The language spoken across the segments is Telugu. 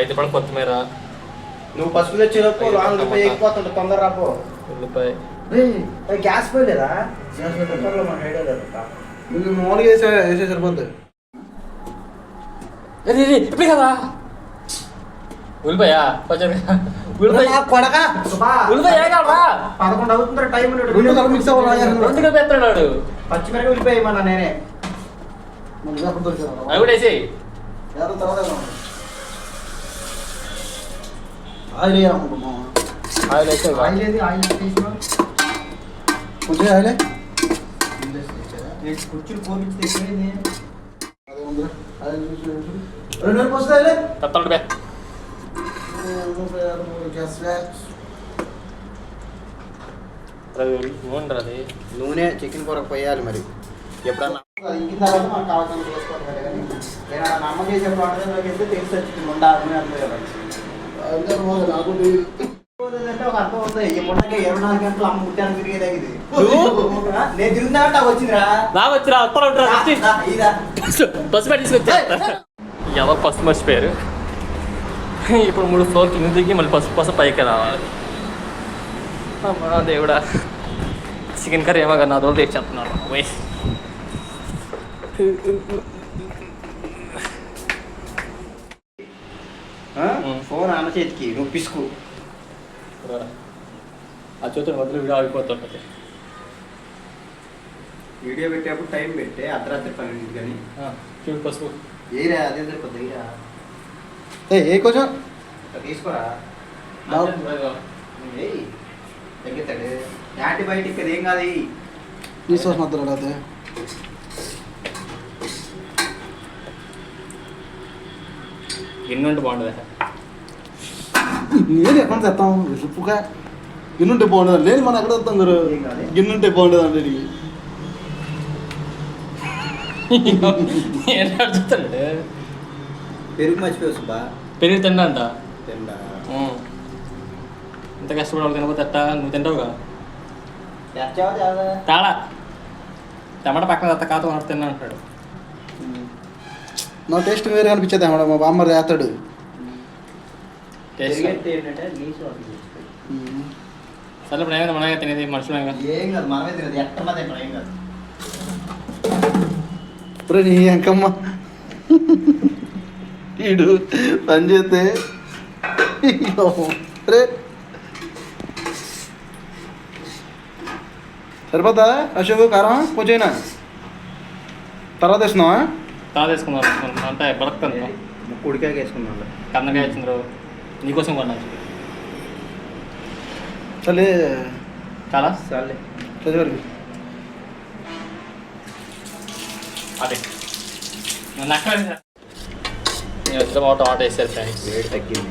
ఐదు పడ కొత్తిమీర. నువ్వు పసుపు తెచ్చేలోపు లాంగ్ పోయి ఎక్కిపోతుంటే తొందర రాపో. ఉల్లిపాయ. గ్యాస్ పోయలేదా? గ్యాస్ మనకు ఐడియా లేదు నువ్వు మామూలుగా వేసే వేసే సరిపోద్ది. ఇప్పుడు కదా? ఉల్లిపాయ? కొంచెం ఉల్లిపాయ. కొడక. ఉల్లిపాయ పదకొండు అవుతుంది టైం రెండు మిక్స్ రెండు పచ్చిమిరపకాయ ఉల్లిపాయ నేనే. అవి కూడా వేసి ఆయిల్ వేయాలనుకుంటున్నాం ఏది? కొంచెం కుర్చీలు చూసి. రెండు వేలు తప్పండి గ్యాస్. నూనె నూనె చికెన్ కూర పోయాలి మరి. ఎప్పుడన్నా. ఇంకిన తర్వాత మనకు కావాల్సిన చేసుకోవాలి కానీ నేను అమ్మ చేసే ప్రాంతంలోకి వెళ్తే తెలిసి చికెన్ ఉండాలని అనుకోవాలి ఇంకా పోదు, నాకు తెలియదు. అంటే ఒక అర్థం ఉంది ఈ ముట్టకి ఇరవై నాలుగు గంటలు అమ్మ ముట్టాను తిరిగేది ఇది నేను తిరుగుతున్నా వచ్చిందిరా. నాకు వచ్చిరా అత్తలు ఉంటారా వచ్చి రా, ఇదా. బస్సు పెట్టి తీసుకొచ్చా ఎవరు ఫస్ట్ మర్చిపోయారు ఇప్పుడు మూడు ఫ్లోర్ కింద దిగి మళ్ళీ పసుపు పసుపు పైకి రావాలి. అమ్మా దేవుడా. చికెన్ కర్రీ ఏమో కదా నా దోలు తెచ్చేస్తున్నాను పోయి చేతికి నువ్వు పిసుకు ఆ చూతున్న మధ్యలో వీడియో ఆగిపోతుంటుంది వీడియో పెట్టేప్పుడు టైం పెట్టే అర్ధరాత్రి పన్నెండు కానీ చూడు పసుపు ఏరా అదే సరిపోతుంది ఏ ఏ కొంచెం తీసుకోరా తగ్గుతాడు యాంటీబయాటిక్ అది ఏం కాదు. తీసుకోవచ్చు మధ్యలో అయితే గిన్నె ఉంటే బాగుంటుంది నేను ఎక్కడ తెస్తాం ఉప్పుగా గిన్నుంటే బాగుండదు? లేదు మనం ఎక్కడ గురు? ఏం కాదు. గిన్నుంటే బాగుండదు అంటే పెరుగు మర్చిపోయి సుబ్బా. పెరిగి తిండంట తిండా ఇంత కష్టపడి తినకపోతే ఎట్టా నువ్వు తింటావుగా? తేడా టమాటా పక్కన తత్త కాతో ఉన్నట్టు తిన్నా అంటాడు. నా టేస్ట్ వేరే అనిపించేది మా బామ్మ చేస్తాడు టేస్ట్ తెచ్చుకోవాలి. సరే ఇప్పుడు ఏమైంది మనమే తినేది మనుషులేగా ఏం కాదు మనమే తినదు. ఎట్టమా తింటాం ఏం కాదు. ఇప్పుడు నీ అంకమ్మ. పని చేస్తే రే సరిపోతా అశోక్ కారం? కొంచెం తర్వాత వేస్తున్నావా తా తీసుకుందాం అంటే బలక్కంత ముక్కుడికాయ వేసుకున్నాం కందకాయ వచ్చిండ్రు నీకోసం కొన్నా. చల్లే చాలా? సర్లే. చదివారు అదే నేను వచ్చిన మాట టమాటా వేసారు ఫ్రెండ్స్. వేడి తగ్గింది.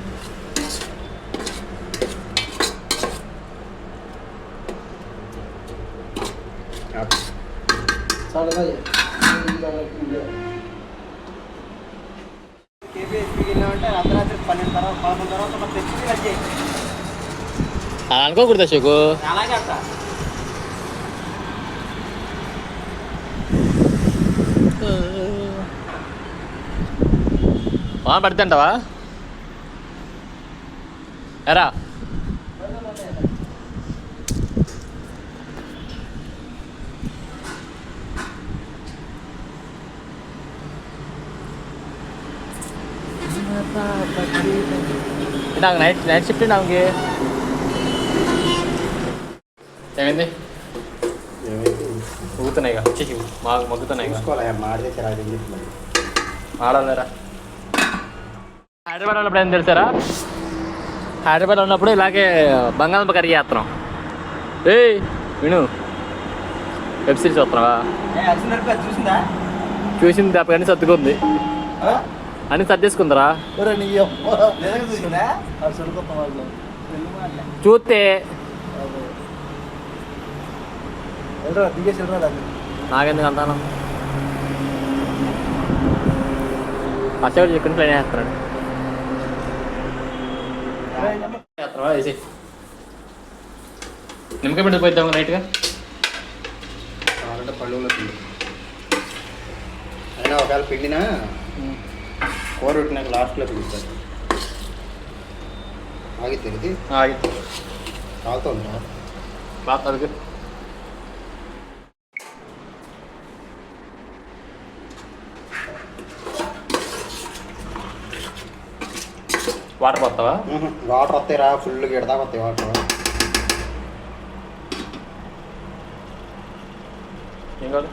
అంటే అర్ధరాత్రి పన్నెండు తర్వాత పదకొండు తర్వాత మనం తెచ్చి కట్ చేయి. అలా అనుకోకూడదు అశోకు అలాగే అంట. వాన పడుతుంటావా ఎరా. నాకు నైట్ నైట్ షిఫ్ట్ నాకు ఏమైంది ఊగుతున్నాయి ఇక చిచి మా మగ్గుతున్నాయి ఆడాలరా హైదరాబాద్ ఉన్నప్పుడు ఏం తెలుసారా హైదరాబాద్ ఉన్నప్పుడు ఇలాగే బంగాళదుంప కర్రీ చేస్తున్నాం ఏయ్ విను వెబ్ సిరీస్ వస్తున్నావా చూసింది తప్ప కానీ సర్దుకుంది అని సర్దేసుకుందరా చూస్తే. నాకెందుకు అంతాను అశోక్ చికెన్ ఫ్రై చేస్తున్నాడు చేస్తున్నావా వేసి నిమ్మకాయ పెట్టి పోయిద్దాం రైట్గా? పళ్ళు అయినా ఒకవేళ పిండినా? కూర పెట్టినాక లాస్ట్లో పిలుస్తారు ఆగితే ఇది ఆగి కాలుతుందా బాగా వాటర్ పోతావా? వాటర్ వస్తాయి రా ఫుల్ గిడదా వస్తాయి వాటర్. ఏం కాదు.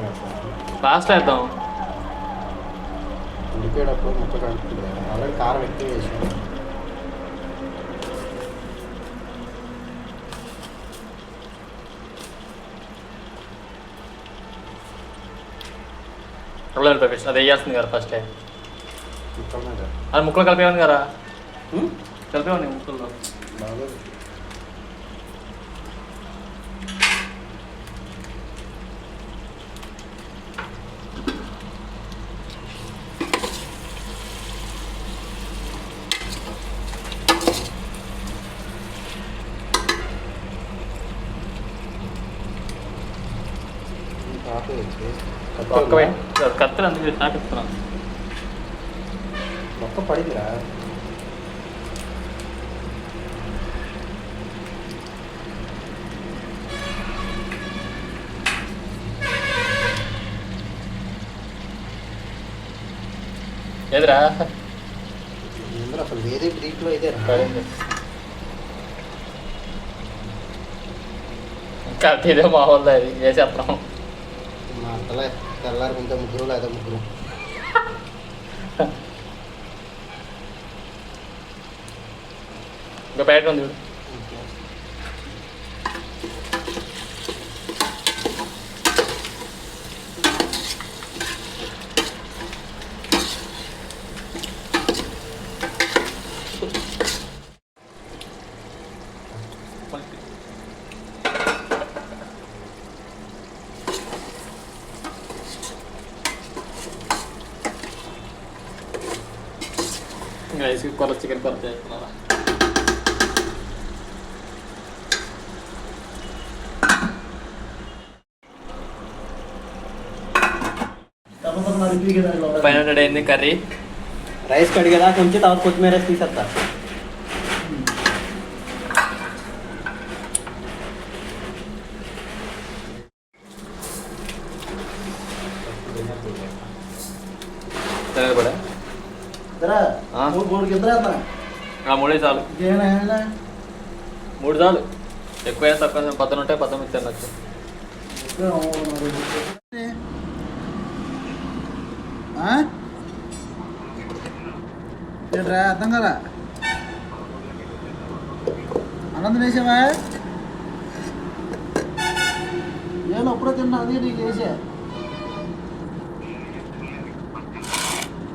వేస్తాను లాస్ట్ వేద్దాం. ఉడికేటప్పుడు ముక్క కలుపుతుంది ఆల్రెడీ కారం ఎక్కువ వేసాను ఉల్లిపాయ పేస్ట్ అది వేయాల్సింది కదా ఫస్ట్ అది ముక్కలు కలిపేవాను కదా. కలిపేవాడిని ముక్కల్లో అందుకు నాకు ఇస్తున్నాను మొక్క పడిందిరా. ఇందులో అసలు వేరే బ్రీక్లో అయితే కత్తి ఇదే మా అది మా అంతలే తెల్లారి కొంత ముగ్గురు లేదా ముగ్గురు ఇంకా బయట ఉంది చూడు రైస్ కొల చికెన్ కొరత చేస్తున్నారా ఫైవ్ హండ్రెడ్ అయింది కర్రీ రైస్ కడిగేదా కొంచెం తర్వాత కొత్తిమీర తీసేస్తా సరే కూడా ఆ. ఆ మూడే చాలు. మూడు చాలు. ఎక్కువ తక్కువ పద్దెనిమిది తినచ్చు ఏంట్రా అర్థం కదా అన్నం వేసావా నేను అప్పుడే తిన్నా అది నీకు వేసా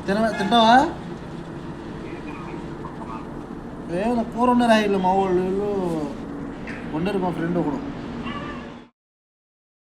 తిన తింటావా? ఏమైనా కూర ఉండరా వీళ్ళు మా వాళ్ళు వీళ్ళు ఉండరు మా ఫ్రెండ్ ఒకడు.